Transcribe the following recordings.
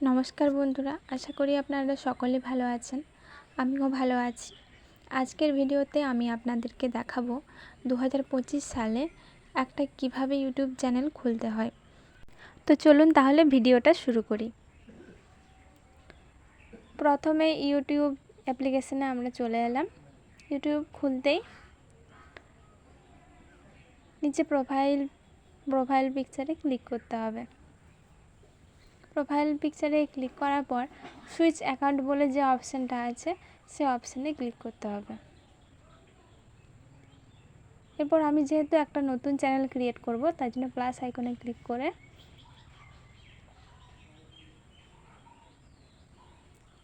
নমস্কার বন্ধুরা, আশা করি আপনারা সকলে ভালো আছেন। আমিও ভালো আছি। আজকের ভিডিওতে আমি আপনাদেরকে দেখাবো দু হাজার পঁচিশ সালে একটা কীভাবে ইউটিউব চ্যানেল খুলতে হয়। তো চলুন তাহলে ভিডিওটা শুরু করি। প্রথমে ইউটিউব অ্যাপ্লিকেশানে আমরা চলে এলাম। ইউটিউব খুলতেই নিচে প্রোফাইল প্রোফাইল পিকচারে ক্লিক করতে হবে। প্রোফাইল পিকচারে ক্লিক করার পর সুইচ অ্যাকাউন্ট বলে যে অপশানটা আছে, সে অপশানে ক্লিক করতে হবে। এরপর আমি যেহেতু একটা নতুন চ্যানেল ক্রিয়েট করব, তার জন্য প্লাস আইকনে ক্লিক করে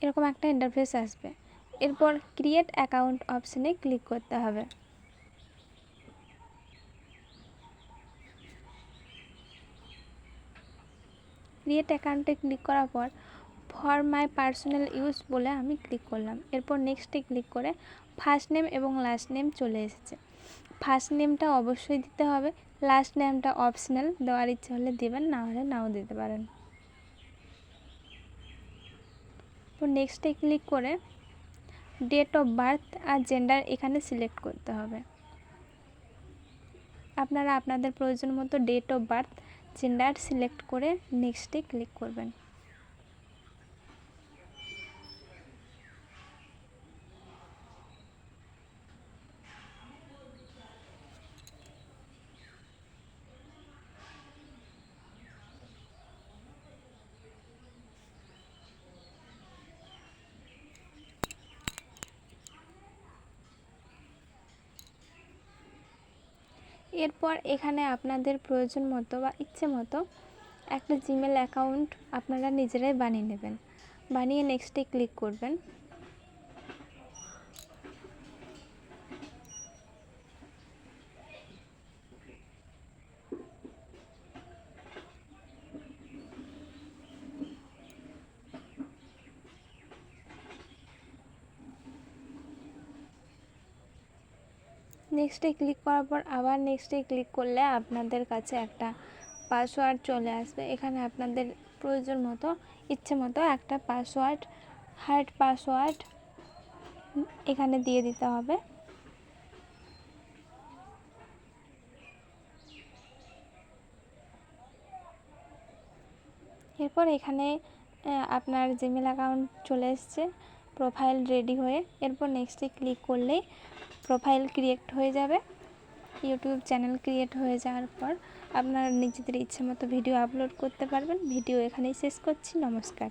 এরকম একটা ইন্টারফেস আসবে। এরপর ক্রিয়েট অ্যাকাউন্ট অপশানে ক্লিক করতে হবে। ক্রিয়েট অ্যাকাউন্টে ক্লিক করার পর ফর মাই পার্সোনাল ইউজ বলে আমি ক্লিক করলাম। এরপর নেক্সটে ক্লিক করে ফার্স্ট নেম এবং লাস্ট নেম চলে এসেছে। ফার্স্ট নেমটা অবশ্যই দিতে হবে। লাস্ট নেমটা অপশনাল দেওয়ার ইচ্ছে হলে দেবেন, না হলে নাও দিতে পারেন। নেক্সটে ক্লিক করে ডেট অফ বার্থ আর জেন্ডার এখানে সিলেক্ট করতে হবে। আপনারা আপনাদের প্রয়োজন মতো date of birth gender select করে নেক্সটে ক্লিক করবেন। এরপর এখানে আপনাদের প্রয়োজন মতো বা ইচ্ছে মতো একটা জিমেল অ্যাকাউন্ট আপনারা নিজেরাই বানিয়ে নেবেন। বানিয়ে নেক্সটে ক্লিক করবেন। নেক্সটে ক্লিক করার পর আবার নেক্সটে ক্লিক করলে আপনাদের কাছে একটা পাসওয়ার্ড চলে আসবে। এখানে আপনাদের প্রয়োজন মতো, ইচ্ছে মতো একটা পাসওয়ার্ড হার্ড পাসওয়ার্ড এখানে দিয়ে দিতে হবে। এরপর এখানে আপনার জিমেল অ্যাকাউন্ট চলে এসছে। প্রোফাইল রেডি হয়ে এরপর নেক্সটে ক্লিক করলেই প্রোফাইল ক্রিয়েট হয়ে যাবে। ইউটিউব চ্যানেল ক্রিয়েট হয়ে যাওয়ার পর আপনারা নিজেদের ইচ্ছে মতো ভিডিও আপলোড করতে পারবেন। ভিডিও এখানেই শেষ করছি। নমস্কার।